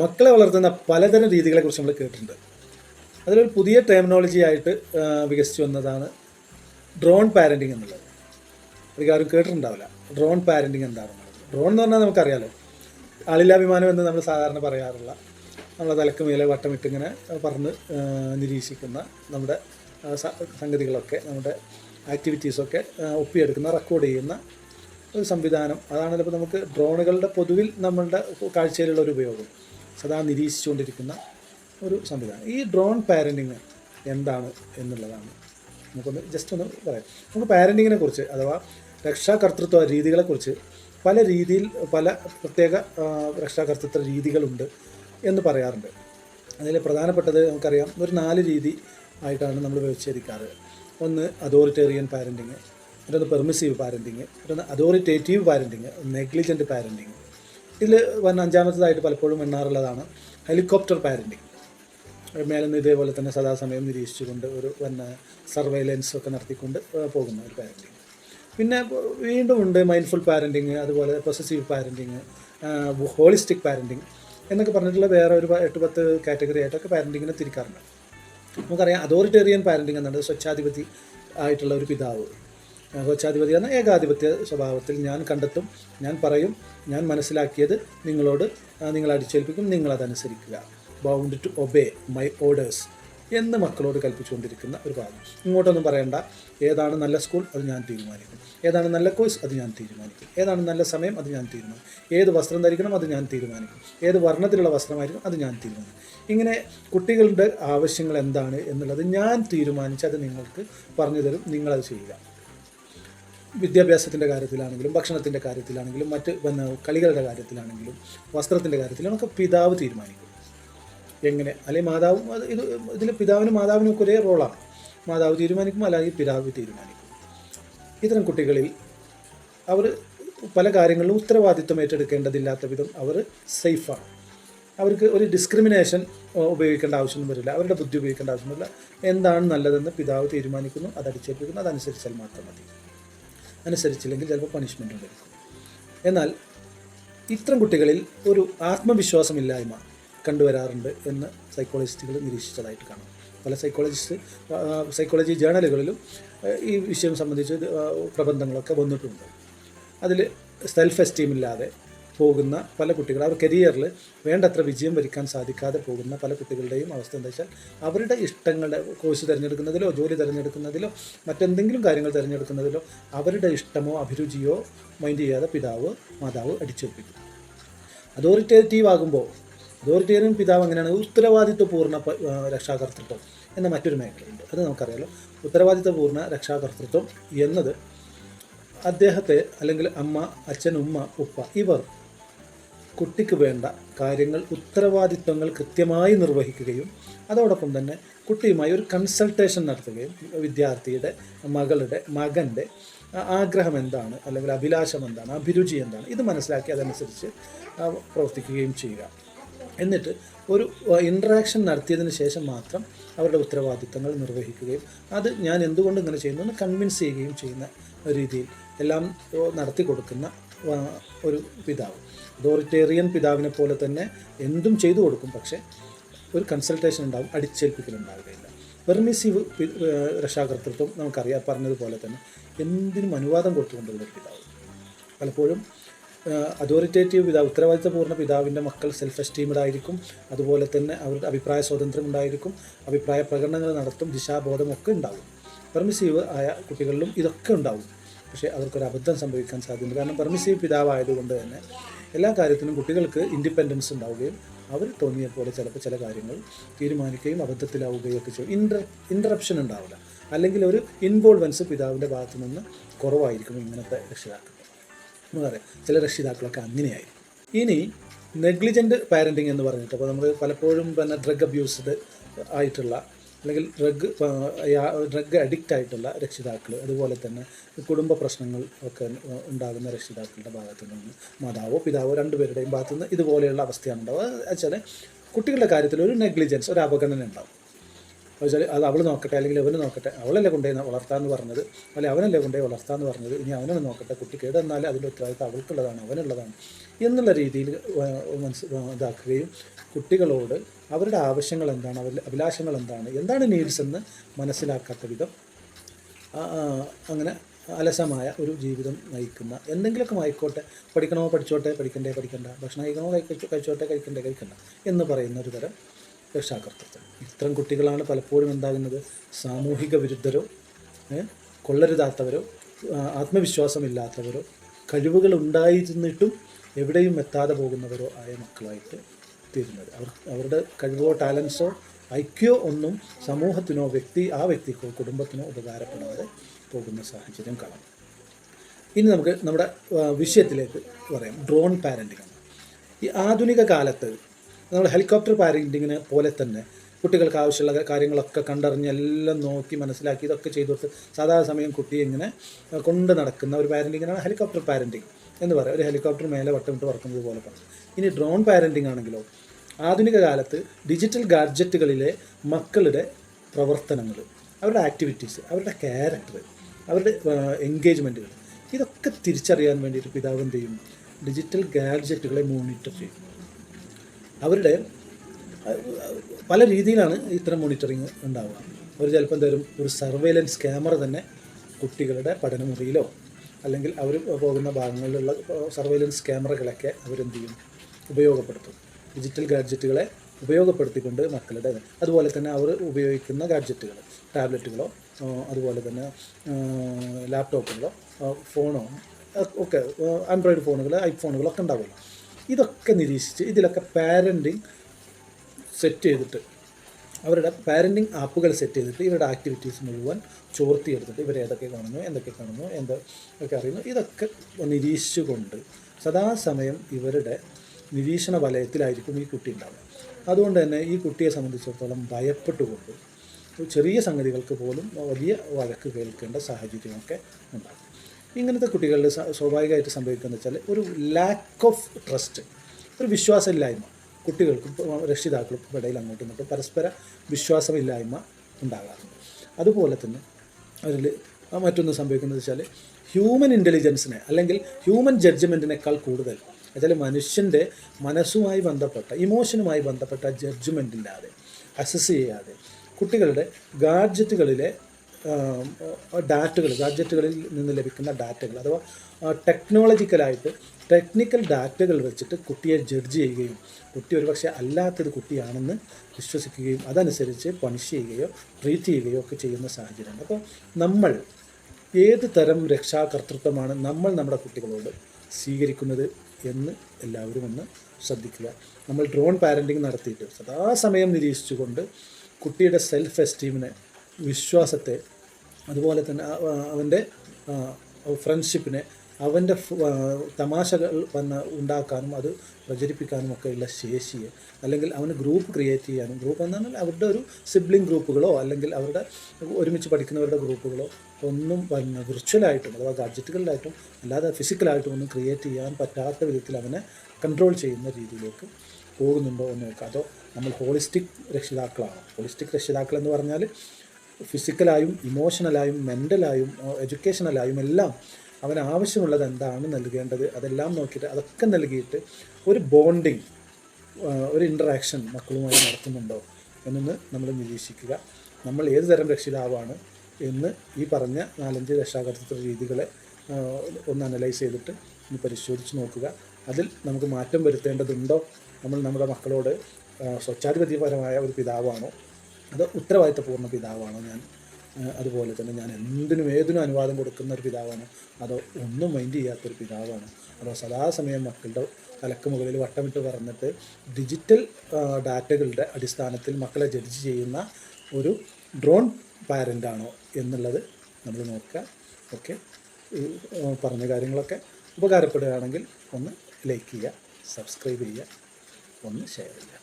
മക്കളെ വളർത്തുന്ന പലതരം രീതികളെക്കുറിച്ച് നമ്മൾ കേട്ടിട്ടുണ്ട്. അതിലൊരു പുതിയ ടെർമിനോളജി ആയിട്ട് വികസിച്ചു വന്നതാണ് ഡ്രോൺ പാരന്റിങ് എന്നുള്ളത്. ആരും കേട്ടിട്ടുണ്ടാവില്ല. ഡ്രോൺ പാരന്റിങ് എന്താണെന്നുള്ളത്. ഡ്രോൺ എന്ന് പറഞ്ഞാൽ നമുക്കറിയാലോ ആളില്ലാഭിമാനം എന്ന് നമ്മൾ സാധാരണ പറയാറുള്ള നമ്മളെ തലക്ക് മേലെ വട്ടമിട്ടിങ്ങനെ പറഞ്ഞ് നിരീക്ഷിക്കുന്ന നമ്മുടെ സംഗതികളൊക്കെ നമ്മുടെ ആക്ടിവിറ്റീസൊക്കെ ഒപ്പിയെടുക്കുന്ന റെക്കോർഡ് ചെയ്യുന്ന ഒരു സംവിധാനം. അതാണല്ലോ ഇപ്പോൾ നമുക്ക് ഡ്രോണുകളുടെ പൊതുവിൽ നമ്മളുടെ കാഴ്ചയിലുള്ള ഒരു ഉപയോഗം. സദാ നിരീക്ഷിച്ചുകൊണ്ടിരിക്കുന്ന ഒരു സംവിധാനം. ഈ ഡ്രോൺ പാരന്റിങ് എന്താണ് എന്നുള്ളതാണ്. നമുക്കൊന്ന് ജസ്റ്റ് ഒന്ന് പറയാം. നമുക്ക് പാരന്റിങ്ങിനെ കുറിച്ച് അഥവാ രക്ഷാകർത്തൃത്വ രീതികളെക്കുറിച്ച് പല രീതിയിൽ പല പ്രത്യേക രക്ഷാകർത്തൃത്വ രീതികളുണ്ട് എന്ന് പറയാറുണ്ട്. അതിൽ പ്രധാനപ്പെട്ടത് നമുക്കറിയാം ഒരു നാല് രീതി ആയിട്ടാണ് നമ്മൾ വിവരിച്ചിരിക്കാറ്. ഒന്ന് അതോറിറ്റേറിയൻ പാരന്റിങ് മറ്റൊന്ന് പെർമിസീവ് പാരന്റിങ് മറ്റൊന്ന് അതോറിറ്റേറ്റീവ് പാരന്റിങ് നെഗ്ലിജന്റ് പാരന്റിങ് ഇതിൽ വന്ന അഞ്ചാമത്തതായിട്ട് പലപ്പോഴും എണ്ണാറുള്ളതാണ്. ഹെലികോപ്റ്റർ പാരന്റിങ് മേലെ നിന്ന് ഇതേപോലെ തന്നെ സദാസമയം നിരീക്ഷിച്ചുകൊണ്ട് ഒരു വന്ന സർവൈലൻസ് ഒക്കെ നടത്തിക്കൊണ്ട് പോകുന്ന ഒരു പാരന്റിങ് പിന്നെ വീണ്ടും ഉണ്ട് മൈൻഡ്ഫുൾ പാരന്റിങ് അതുപോലെ പൊസസീവ് പാരന്റിങ് ഹോളിസ്റ്റിക് പാരന്റിങ് എന്നൊക്കെ പറഞ്ഞിട്ടുള്ള വേറെ ഒരു എട്ട് പത്ത് കാറ്റഗറി ആയിട്ടൊക്കെ പാരന്റിങ്ങിനെ തിരിക്കാറുണ്ട്. നമുക്കറിയാം അതോറിറ്റേറിയൻ പാരന്റിങ് എന്നുള്ളത് സ്വച്ഛാധിപതി ആയിട്ടുള്ള ഒരു പിതാവ്. സ്വച്ഛാധിപതി എന്ന ഏകാധിപത്യ സ്വഭാവത്തിൽ ഞാൻ കണ്ടെത്തും ഞാൻ പറയും ഞാൻ മനസ്സിലാക്കിയത് നിങ്ങളോട് നിങ്ങൾ അടിച്ചേൽപ്പിക്കും നിങ്ങളതനുസരിക്കുക bound to obey my orders എന്ന് മക്കളോട് കൽപ്പിച്ചുകൊണ്ടിരിക്കുന്ന ഒരു ഭാഗം ഇങ്ങോട്ടൊന്നും പറയണ്ട. ഏതാണ് നല്ല സ്കൂൾ അത് ഞാൻ തീരുമാനിക്കും. ഏതാണ് നല്ല കോഴ്സ് അത് ഞാൻ തീരുമാനിക്കും. ഏതാണ് നല്ല സമയം അത് ഞാൻ തീരുമാനിക്കും. ഏത് വസ്ത്രം ധരിക്കണം അത് ഞാൻ തീരുമാനിക്കും. ഏത് വർണത്തിലുള്ള വസ്ത്രമായിരിക്കും അത് ഞാൻ തീരുമാനിക്കും. ഇങ്ങനെ കുട്ടികളുടെ ആവശ്യങ്ങൾ എന്താണ് എന്നുള്ളത് ഞാൻ തീരുമാനിച്ച് അത് നിങ്ങൾക്ക് പറഞ്ഞു തരും. നിങ്ങളത് ചെയ്യുക. വിദ്യാഭ്യാസത്തിന്റെ കാര്യത്തിലാണെങ്കിലും ഭക്ഷണത്തിന്റെ കാര്യത്തിലാണെങ്കിലും മറ്റ് പിന്നെ കളികളുടെ കാര്യത്തിലാണെങ്കിലും വസ്ത്രത്തിന്റെ കാര്യത്തിലും ഒക്കെ പിതാവ് തീരുമാനിക്കും. എങ്ങനെ? അല്ലെങ്കിൽ മാതാവും ഇത് ഇതിൽ പിതാവിനും മാതാവിനും ഒക്കെ ഒരേ റോളാണ്. മാതാവ് തീരുമാനിക്കും അല്ലെങ്കിൽ പിതാവ് തീരുമാനിക്കും. ഇത്തരം കുട്ടികളിൽ അവർ പല കാര്യങ്ങളിലും ഉത്തരവാദിത്വം ഏറ്റെടുക്കേണ്ടതില്ലാത്ത വിധം അവർ സേഫാണ് അവർക്ക് ഒരു ഡിസ്ക്രിമിനേഷൻ ഉപയോഗിക്കേണ്ട ആവശ്യമൊന്നും വരില്ല. അവരുടെ ബുദ്ധി ഉപയോഗിക്കേണ്ട ആവശ്യമൊന്നുമില്ല. എന്താണ് നല്ലതെന്ന് പിതാവ് തീരുമാനിക്കുന്നു അത് അടിച്ചേൽപ്പിക്കുന്നു അതനുസരിച്ചാൽ മാത്രം മതി. അനുസരിച്ചില്ലെങ്കിൽ ചിലപ്പോൾ പണിഷ്മെന്റ് ഉണ്ടായിരിക്കും. എന്നാൽ ഇത്തരം കുട്ടികളിൽ ഒരു ആത്മവിശ്വാസമില്ലായ്മ കണ്ടുവരാറുണ്ട് എന്ന് സൈക്കോളജിസ്റ്റുകൾ നിരീക്ഷിച്ചതായിട്ട് കാണാം. പല സൈക്കോളജിസ്റ്റ് സൈക്കോളജി ജേണലുകളിലും ഈ വിഷയം സംബന്ധിച്ച് പ്രബന്ധങ്ങളൊക്കെ വന്നിട്ടുണ്ട്. അതിൽ സെൽഫ് എസ്റ്റീം ഇല്ലാതെ പോകുന്ന പല കുട്ടികൾ അവർ കരിയറിൽ വേണ്ടത്ര വിജയം വരിക്കാൻ സാധിക്കാതെ പോകുന്ന പല കുട്ടികളുടെയും അവസ്ഥ എന്താ വെച്ചാൽ അവരുടെ ഇഷ്ടങ്ങളുടെ കോഴ്സ് തിരഞ്ഞെടുക്കുന്നതിലോ ജോലി തിരഞ്ഞെടുക്കുന്നതിലോ മറ്റെന്തെങ്കിലും കാര്യങ്ങൾ തിരഞ്ഞെടുക്കുന്നതിലോ അവരുടെ ഇഷ്ടമോ അഭിരുചിയോ മൈൻഡ് ചെയ്യാതെ പിതാവ് മാതാവ് അടിച്ചേൽപ്പിക്കും. അതോറിറ്റേറ്റീവ് ആകുമ്പോൾ അതോറിറ്റേറിയൻ പിതാവ് അങ്ങനെയാണ് ഉത്തരവാദിത്വപൂർണ രക്ഷാകർത്തൃത്വം എന്ന മറ്റൊരു മേഖലയുണ്ട് അത് നമുക്കറിയാലോ. ഉത്തരവാദിത്വപൂർണ രക്ഷാകർത്തൃത്വം എന്നത് അദ്ദേഹത്തെ അല്ലെങ്കിൽ അമ്മ അച്ഛൻ ഉമ്മ ഉപ്പ ഇവർ കുട്ടിക്ക് വേണ്ട കാര്യങ്ങൾ ഉത്തരവാദിത്വങ്ങൾ കൃത്യമായി നിർവഹിക്കുകയും അതോടൊപ്പം തന്നെ കുട്ടിയുമായി ഒരു കൺസൾട്ടേഷൻ നടത്തുകയും വിദ്യാർത്ഥിയുടെ മകളുടെ മകന്റെ ആഗ്രഹം എന്താണ്? അല്ലെങ്കിൽ അഭിലാഷം എന്താണ്? അഭിരുചി എന്താണ്? ഇത് മനസ്സിലാക്കി അതനുസരിച്ച് പ്രവർത്തിക്കുകയും ചെയ്യുക. എന്നിട്ട് ഒരു ഇൻട്രാക്ഷൻ നടത്തിയതിന് ശേഷം മാത്രം അവരുടെ ഉത്തരവാദിത്തങ്ങൾ നിർവഹിക്കുകയും അത് ഞാൻ എന്തുകൊണ്ട് ഇങ്ങനെ ചെയ്യുന്നു എന്ന് കൺവിൻസ് ചെയ്യുകയും ചെയ്യുന്ന രീതിയിൽ എല്ലാം നടത്തി കൊടുക്കുന്ന ഒരു പിതാവ്. അതോറിറ്റേറിയൻ പിതാവിനെ പോലെ തന്നെ എന്തും ചെയ്തു കൊടുക്കും പക്ഷേ ഒരു കൺസൾട്ടേഷൻ ഉണ്ടാവും അടിച്ചേൽപ്പിക്കലുണ്ടാവുകയില്ല. പെർമിസീവ് രക്ഷാകർത്തൃത്വം നമുക്കറിയാം പറഞ്ഞതുപോലെ തന്നെ എന്തിനും അനുവാദം കൊടുത്തുകൊണ്ടുള്ള ഒരു പിതാവ്. പലപ്പോഴും അതോറിറ്റേറ്റീവ് പിതാവ് ഉത്തരവാദിത്തപൂർണ പിതാവിന്റെ മക്കൾ സെൽഫ് എസ്റ്റീംഡ് ആയിരിക്കും അതുപോലെ തന്നെ അവരുടെ അഭിപ്രായ സ്വാതന്ത്ര്യം ഉണ്ടായിരിക്കും അഭിപ്രായ പ്രകടനങ്ങൾ നടത്തും ദിശാബോധമൊക്കെ ഉണ്ടാവും. പെർമിസീവ് ആയ കുട്ടികളിലും ഇതൊക്കെ ഉണ്ടാവും. പക്ഷേ അവർക്കൊരു അബദ്ധം സംഭവിക്കാൻ സാധ്യതയുണ്ട്. കാരണം പെർമിസീവ് പിതാവായതുകൊണ്ട് തന്നെ എല്ലാ കാര്യത്തിനും കുട്ടികൾക്ക് ഇൻഡിപെൻഡൻസ് ഉണ്ടാവുകയും അവർ തോന്നിയ പോലെ ചിലപ്പോൾ ചില കാര്യങ്ങൾ തീരുമാനിക്കുകയും അബദ്ധത്തിലാവുകയും ഒക്കെ ചെയ്യും. ഇന്റർ ഇന്ററപ്ഷൻ ഉണ്ടാവില്ല. അല്ലെങ്കിൽ ഒരു ഇൻവോൾവൻസ് പിതാവിന്റെ ഭാഗത്തു നിന്ന് കുറവായിരിക്കും ഇങ്ങനത്തെ രക്ഷിതാക്കൾ. എന്ന് പറയാം. ചില രക്ഷിതാക്കളൊക്കെ അങ്ങനെയായിരിക്കും. ഇനി നെഗ്ലിജന്റ് പാരന്റിങ് എന്ന് പറഞ്ഞിട്ട് അപ്പോൾ നമ്മൾ പലപ്പോഴും പിന്നെ ഡ്രഗ് അബ്യൂസ്ഡ് ആയിട്ടുള്ള അല്ലെങ്കിൽ ഡ്രഗ് ഡ്രഗ് അഡിക്റ്റ് ആയിട്ടുള്ള രക്ഷിതാക്കൾ അതുപോലെ തന്നെ കുടുംബ പ്രശ്നങ്ങൾ ഒക്കെ ഉണ്ടാകുന്ന രക്ഷിതാക്കളുടെ ഭാഗത്തു നിന്ന് മാതാവോ പിതാവോ രണ്ടുപേരുടെയും ഭാഗത്തു നിന്ന് ഇതുപോലെയുള്ള അവസ്ഥയാണ് ഉണ്ടാവുക. വെച്ചാൽ കുട്ടികളുടെ കാര്യത്തിൽ ഒരു നെഗ്ലിജൻസ് ഒരു അവഗണന ഉണ്ടാവും. വെച്ചാൽ അത് അവൾ നോക്കട്ടെ അല്ലെങ്കിൽ അവന് നോക്കട്ടെ. അവളല്ലേ കൊണ്ടുപോയി വളർത്താമെന്ന് പറഞ്ഞത്. അല്ലെ അവനല്ലേ കൊണ്ടുപോയി വളർത്താമെന്ന് പറഞ്ഞത്. ഇനി അവനെ നോക്കട്ടെ. കുട്ടി കേടെന്നാൽ അതിന്റെ ഉത്തരവാദിത്തം അവൾക്കുള്ളതാണ് അവനുള്ളതാണ് എന്നുള്ള രീതിയിൽ മനസ്സ് ഇതാക്കുകയും കുട്ടികളോട് അവരുടെ ആവശ്യങ്ങൾ എന്താണ് അവരുടെ അഭിലാഷങ്ങൾ എന്താണ് എന്താണ് നീഡ്സ് എന്ന് മനസ്സിലാക്കാത്ത വിധം അങ്ങനെ അലസമായ ഒരു ജീവിതം നയിക്കുന്ന എന്തെങ്കിലുമൊക്കെ ആയിക്കോട്ടെ. പഠിക്കണമോ പഠിച്ചോട്ടെ പഠിക്കണ്ടേ പഠിക്കണ്ട. ഭക്ഷണം കഴിക്കണമോ കഴിച്ചോ കഴിച്ചോട്ടെ കഴിക്കണ്ടേ കഴിക്കണ്ട എന്ന് പറയുന്ന ഒരു തരം രക്ഷാകർത്തൃത്വം ഇത്തരം കുട്ടികളാണ് പലപ്പോഴും എന്താകുന്നത്? സാമൂഹിക വിരുദ്ധരോ കൊള്ളരുതാത്തവരോ ആത്മവിശ്വാസമില്ലാത്തവരോ കഴിവുകൾ ഉണ്ടായിരുന്നിട്ടും എവിടെയും എത്താതെ പോകുന്നവരോ ആയ മക്കളായിട്ട് തീരുന്നത്. അവർ അവരുടെ കഴിവോ ടാലൻസോ ഐക്യോ ഒന്നും സമൂഹത്തിനോ വ്യക്തി ആ വ്യക്തിക്കോ കുടുംബത്തിനോ ഉപകാരപ്പെടാതെ പോകുന്ന സാഹചര്യം കാണാം. ഇനി നമുക്ക് നമ്മുടെ വിഷയത്തിലേക്ക് പറയാം. ഡ്രോൺ പാരന്റിങ് ഈ ആധുനിക കാലത്ത് നമ്മൾ ഹെലികോപ്റ്റർ പാരന്റിങ്ങിനെ പോലെ തന്നെ കുട്ടികൾക്ക് ആവശ്യമുള്ള കാര്യങ്ങളൊക്കെ കണ്ടറിഞ്ഞ് എല്ലാം നോക്കി മനസ്സിലാക്കി ഇതൊക്കെ ചെയ്തു കൊടുത്ത് സാധാരണ സമയം കുട്ടിയെ ഇങ്ങനെ കൊണ്ട് നടക്കുന്ന ഒരു പാരന്റിങ്ങിനാണ് ഹെലികോപ്റ്റർ പാരന്റിങ് എന്ന് പറയാം. ഒരു ഹെലികോപ്റ്റർ മേലെ വട്ടമിട്ട് പറക്കുന്നത് പോലെ ഇനി ഡ്രോൺ പാരന്റിങ് ആണെങ്കിലോ ആധുനിക കാലത്ത് ഡിജിറ്റൽ ഗാഡ്ജറ്റുകളിലെ മക്കളുടെ പ്രവർത്തനങ്ങൾ അവരുടെ ആക്ടിവിറ്റീസ് അവരുടെ ക്യാരക്ടർ അവരുടെ എൻഗേജ്മെന്റുകൾ ഇതൊക്കെ തിരിച്ചറിയാൻ വേണ്ടിയിട്ട് പിതാവ് എന്ത് ചെയ്യും? ഡിജിറ്റൽ ഗാഡ്ജറ്റുകളെ മോണിറ്റർ ചെയ്യും. അവരുടെ പല രീതിയിലാണ് ഇത്തരം മോണിറ്ററിങ് ഉണ്ടാവുക. അവർ ചിലപ്പോൾ എന്തായാലും ഒരു സർവൈലൻസ് ക്യാമറ തന്നെ കുട്ടികളുടെ പഠനമുറിയിലോ അല്ലെങ്കിൽ അവർ പോകുന്ന ഭാഗങ്ങളിലുള്ള സർവൈലൻസ് ക്യാമറകളൊക്കെ അവരെന്ത് ചെയ്യും? ഉപയോഗപ്പെടുത്തും. ഡിജിറ്റൽ ഗാഡ്ജറ്റുകളെ ഉപയോഗപ്പെടുത്തിക്കൊണ്ട് മക്കളുടെ അതുപോലെ തന്നെ അവർ ഉപയോഗിക്കുന്ന ഗാഡ്ജറ്റുകൾ ടാബ്ലറ്റുകളോ അതുപോലെ തന്നെ ലാപ്ടോപ്പുകളോ ഫോണോ ഒക്കെ ആൻഡ്രോയിഡ് ഫോണുകൾ ഐഫോണുകളൊക്കെ ഉണ്ടാവുമല്ലോ. ഇതൊക്കെ നിരീക്ഷിച്ച് ഇതിലൊക്കെ പാരന്റിങ് സെറ്റ് ചെയ്തിട്ട് അവരുടെ പാരന്റിങ് ആപ്പുകൾ സെറ്റ് ചെയ്തിട്ട് ഇവരുടെ ആക്ടിവിറ്റീസ് മുഴുവൻ ചോർത്തിയെടുത്തിട്ട് ഇവർ ഏതൊക്കെ കാണുന്നു എന്തൊക്കെ കാണുന്നു എന്തൊക്കെ അറിയുന്നു. ഇതൊക്കെ നിരീക്ഷിച്ചുകൊണ്ട് സദാസമയം ഇവരുടെ നിരീക്ഷണ വലയത്തിലായിരിക്കും ഈ കുട്ടി ഉണ്ടാവുക. അതുകൊണ്ട് തന്നെ ഈ കുട്ടിയെ സംബന്ധിച്ചിടത്തോളം ഭയപ്പെട്ടുകൊണ്ട് ചെറിയ സംഗതികൾക്ക് പോലും വലിയ വഴക്ക് കേൾക്കേണ്ട സാഹചര്യമൊക്കെ ഉണ്ടാകും. ഇങ്ങനത്തെ കുട്ടികളുടെ സ്വാഭാവികമായിട്ട് സംഭവിക്കുന്നത് വെച്ചാൽ ഒരു ലാക്ക് ഓഫ് ട്രസ്റ്റ് ഒരു വിശ്വാസമില്ലായ്മ കുട്ടികൾക്കും രക്ഷിതാക്കൾക്കും ഇടയിൽ അങ്ങോട്ടും ഇങ്ങോട്ടും പരസ്പര വിശ്വാസമില്ലായ്മ ഉണ്ടാകാറുണ്ട്. അതുപോലെ തന്നെ അതിൽ മറ്റൊന്ന് സംഭവിക്കുന്നത് വെച്ചാൽ ഹ്യൂമൻ ഇന്റലിജൻസിനെ അല്ലെങ്കിൽ ഹ്യൂമൻ ജഡ്ജ്മെന്റിനേക്കാൾ കൂടുതൽ വെച്ചാൽ മനുഷ്യന്റെ മനസ്സുമായി ബന്ധപ്പെട്ട ഇമോഷനുമായി ബന്ധപ്പെട്ട ജഡ്ജ്മെന്റ് ഇല്ലാതെ അസസ് ചെയ്യാതെ കുട്ടികളുടെ ഗാഡ്ജറ്റുകളിലെ ഡാറ്റകൾ ഗാഡ്ജറ്റുകളിൽ നിന്ന് ലഭിക്കുന്ന ഡാറ്റകൾ അഥവാ ടെക്നോളജിക്കലായിട്ട് ടെക്നിക്കൽ ഡാറ്റകൾ വെച്ചിട്ട് കുട്ടിയെ ജഡ്ജ് ചെയ്യുകയും കുട്ടി ഒരുപക്ഷെ അല്ലാത്തൊരു കുട്ടിയാണെന്ന് വിശ്വസിക്കുകയും അതനുസരിച്ച് പണിഷ് ചെയ്യുകയോ ട്രീറ്റ് ചെയ്യുകയോ ഒക്കെ ചെയ്യുന്ന സാഹചര്യമുണ്ട് അപ്പോൾ നമ്മൾ ഏത് തരം രക്ഷാകർത്തൃത്വമാണ് നമ്മൾ നമ്മുടെ കുട്ടികളോട് സ്വീകരിക്കുന്നത് എന്ന് എല്ലാവരും ഒന്ന് ശ്രദ്ധിക്കുക. നമ്മൾ ഡ്രോൺ പാരന്റിങ് നടത്തിയിട്ട് സദാസമയം നിരീക്ഷിച്ചുകൊണ്ട് കുട്ടിയുടെ സെൽഫ് എസ്റ്റീമിനെ വിശ്വാസത്തെ അതുപോലെ തന്നെ അവന്റെ ഫ്രണ്ട്ഷിപ്പിനെ അവന്റെ തമാശകൾ വന്ന് ഉണ്ടാക്കാനും അത് പ്രചരിപ്പിക്കാനും ഒക്കെയുള്ള ശേഷിയെ അല്ലെങ്കിൽ അവന് ഗ്രൂപ്പ് ക്രിയേറ്റ് ചെയ്യാനും ഗ്രൂപ്പ് എന്ന് പറഞ്ഞാൽ അവരുടെ ഒരു സിബ്ലിംഗ് ഗ്രൂപ്പുകളോ അല്ലെങ്കിൽ അവരുടെ ഒരുമിച്ച് പഠിക്കുന്നവരുടെ ഗ്രൂപ്പുകളോ ഒന്നും വന്ന് വിർച്വലായിട്ടും അഥവാ ഗാഡ്ജറ്റുകളിലായിട്ടും അല്ലാതെ ഫിസിക്കലായിട്ടും ഒന്നും ക്രിയേറ്റ് ചെയ്യാൻ പറ്റാത്ത വിധത്തിൽ അവനെ കൺട്രോൾ ചെയ്യുന്ന രീതിയിലേക്ക് പോകുന്നുണ്ടോ എന്ന് നോക്കുക അതോ നമ്മൾ ഹോളിസ്റ്റിക് രക്ഷിതാക്കളാണ്? ഹോളിസ്റ്റിക് രക്ഷിതാക്കൾ എന്ന് പറഞ്ഞാൽ ഫിസിക്കലായും ഇമോഷണലായും മെന്റലായും എഡ്യൂക്കേഷണലായും എല്ലാം അവന് ആവശ്യമുള്ളത് എന്താണ് നൽകേണ്ടത് അതെല്ലാം നോക്കിയിട്ട് അതൊക്കെ നൽകിയിട്ട് ഒരു ബോണ്ടിങ് ഒരു ഇൻട്രാക്ഷൻ മക്കളുമായി നടത്തുന്നുണ്ടോ എന്നൊന്ന് നമ്മൾ നിരീക്ഷിക്കുക. നമ്മൾ ഏത് തരം രക്ഷിതാവാണ് എന്ന് ഈ പറഞ്ഞ നാലഞ്ച് രക്ഷാകർത്തൃത്വ രീതികളെ ഒന്ന് അനലൈസ് ചെയ്തിട്ട് ഒന്ന് പരിശോധിച്ച് നോക്കുക. അതിൽ നമുക്ക് മാറ്റം വരുത്തേണ്ടതുണ്ടോ? നമ്മൾ നമ്മുടെ മക്കളോട് സ്വച്ഛാധിപതിപരമായ ഒരു പിതാവാണോ? അത് ഉത്തരവാദിത്തപൂർണ പിതാവാണോ ഞാൻ. അതുപോലെ തന്നെ ഞാൻ എന്തിനും ഏതിനും അനുവാദം കൊടുക്കുന്ന ഒരു പിതാവാണ്. അതോ ഒന്നും മൈൻഡ് ചെയ്യാത്തൊരു പിതാവാണ്. അതോ സദാസമയം മക്കളുടെ തലക്ക് മുകളിൽ വട്ടമിട്ട് പറഞ്ഞിട്ട് ഡിജിറ്റൽ ഡാറ്റകളുടെ അടിസ്ഥാനത്തിൽ മക്കളെ ജഡ്ജ് ചെയ്യുന്ന ഒരു ഡ്രോൺ പാരന്റാണോ എന്നുള്ളത് നമ്മൾ നോക്കുക. ഓക്കെ ഈ പറഞ്ഞ കാര്യങ്ങളൊക്കെ ഉപകാരപ്പെടുകയാണെങ്കിൽ ഒന്ന് ലൈക്ക് ചെയ്യുക സബ്സ്ക്രൈബ് ചെയ്യുക ഒന്ന് ഷെയർ ചെയ്യുക.